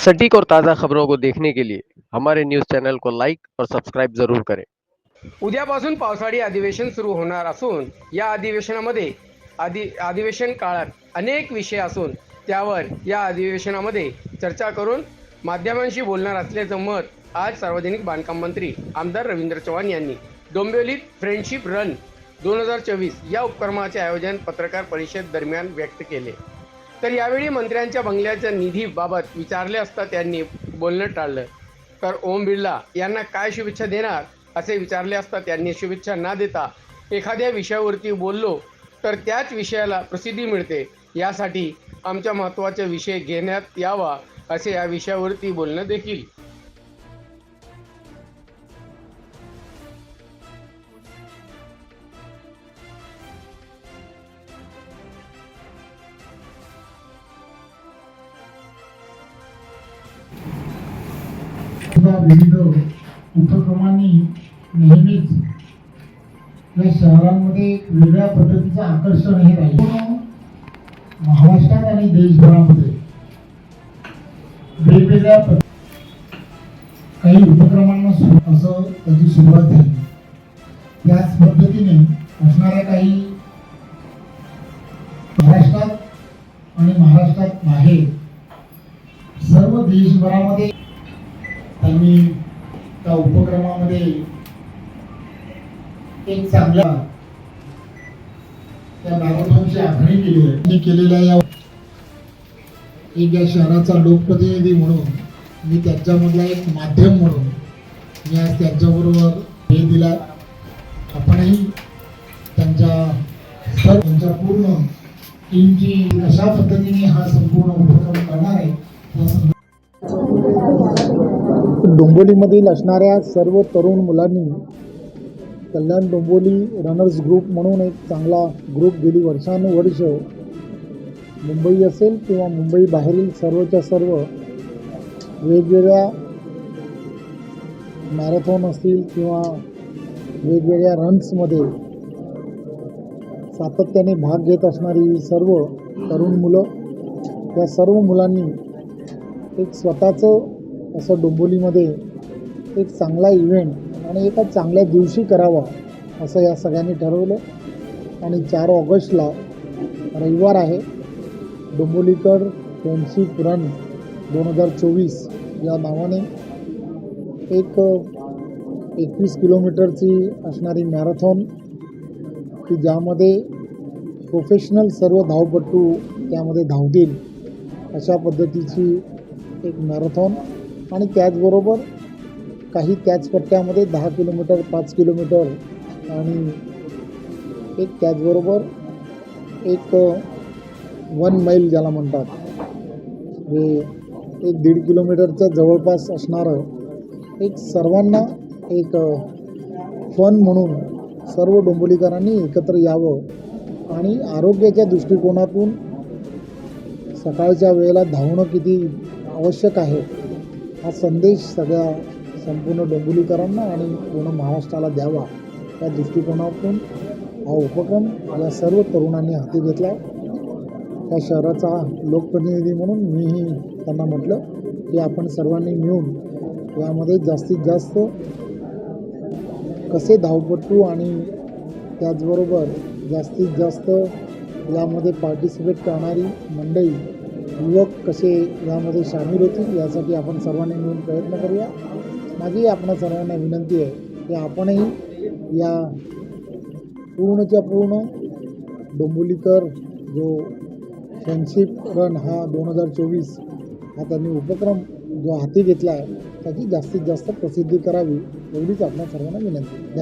सटीक और ताज़ा खबरों को देखने के लिए हमारे न्यूज़ चैनल को लाइक और सब्सक्राइब जरूर करें। उद्यापासून पावसाळी अधिवेशन सुरू होणार असून या अधिवेशनामध्ये अधि अधिवेशन काळात अनेक विषय असून त्यावर या अधिवेशनामध्ये चर्चा करून माध्यमांशी बोलणार असल्याचं मत आज सार्वजनिक बांधकाम मंत्री आमदार रवींद्र चव्हाण यांनी डोंबिवलीत फ्रेंडशिप रन दोन हजार चोवीस या उपक्रमाचे आयोजन पत्रकार परिषद दरम्यान व्यक्त केले. तर यावेळी मंत्र्यांच्या बंगल्याच्या निधीबाबत विचारले असता त्यांनी बोलणं टाळलं. तर ओम बिर्ला यांना काय शुभेच्छा देणार असे विचारले असता त्यांनी शुभेच्छा न देता एखाद्या विषयावरती बोललो तर त्याच विषयाला प्रसिद्धी मिळते. यासाठी आमच्या महत्त्वाचा विषय घेण्यात यावा असे या विषयावरती बोलणं देखील सुद्धा विविध उपक्रमांनी नेहमीच या शहरांमध्ये एक वेगळ्या पद्धतीचं आकर्षण हे राहिलं. महाराष्ट्रात आणि देशभरामध्ये वेगवेगळ्या काही उपक्रमांना सु- असं त्याची सुरुवात झाली. त्याच पद्धतीने असणाऱ्या काही महाराष्ट्रात आणि महाराष्ट्रात बाहेर सर्व देशभरामध्ये आम्ही त्या उपक्रमामध्ये एक चांगला त्या मॅरेथॉनची आखणी केली आहे. मी केलेल्या या एक या शहराचा लोकप्रतिनिधी म्हणून मी त्यांच्यामधला एक माध्यम म्हणून मी आज त्यांच्याबरोबर हे दिला. आपणही त्यांच्या सर्व त्यांच्या पूर्ण टीमची कशा पद्धतीने हा संपूर्ण उपक्रम करणार आहे डोंबोलीमधील असणाऱ्या सर्व तरुण मुलांनी कल्याण डोंबोली रनर्स ग्रुप म्हणून एक चांगला ग्रुप गेली वर्षानुवर्ष. मुंबई असेल किंवा मुंबई बाहेरील सर्वच्या सर्व वेगवेगळ्या मॅरेथॉन असतील किंवा वेगवेगळ्या रन्समध्ये सातत्याने भाग घेत असणारी सर्व तरुण मुलं त्या सर्व मुलांनी एक स्वतःचं असं डोंबोलीमध्ये एक चांगला इव्हेंट आणि एका चांगल्या दिवशी करावा असं या सगळ्यांनी ठरवलं. आणि चार ऑगस्टला रविवार आहे. डोंबोलीकर फ्रेंडशिप रन दोन हजार चोवीस या नावाने एक एकवीस किलोमीटरची असणारी मॅरेथॉन की ज्यामध्ये प्रोफेशनल सर्व धावपटू त्यामध्ये धावतील अशा पद्धतीची एक मॅरेथॉन आणि त्याचबरोबर काही त्याच पट्ट्यामध्ये दहा किलोमीटर पाच किलोमीटर आणि एक त्याचबरोबर एक वन मैल ज्याला म्हणतात. हे एक दीड किलोमीटरच्या जवळपास असणारं एक सर्वांना एक फन म्हणून सर्व डोंबोलीकरांनी एकत्र यावं आणि आरोग्याच्या दृष्टिकोनातून सकाळच्या वेळेला धावणं किती आवश्यक आहे हा संदेश सगळ्या संपूर्ण डोंबिवलीकरांना आणि पूर्ण महाराष्ट्राला द्यावा या दृष्टिकोनातून हा उपक्रम या सर्व तरुणांनी हाती घेतला. त्या शहराचा लोकप्रतिनिधी म्हणून मीही त्यांना म्हटलं की आपण सर्वांनी मिळून यामध्ये जास्तीत जास्त कसे धावपटू आणि त्याचबरोबर जास्तीत जास्त यामध्ये पार्टिसिपेट करणारी मंडळी युवक कसे यामध्ये सामील होतील यासाठी आपण सर्वांनी मिळून प्रयत्न करूया. माझी आपण सर्वांना विनंती आहे की आपणही या पूर्णच्या पूर्ण डोंबोलीकर जो फ्रेंडशिप रन हा दोन हजार चोवीस हा त्यांनी उपक्रम जो हाती घेतला आहे त्याची जास्तीत जास्त प्रसिद्धी करावी एवढीच आपल्या सर्वांना विनंती धन्यवाद.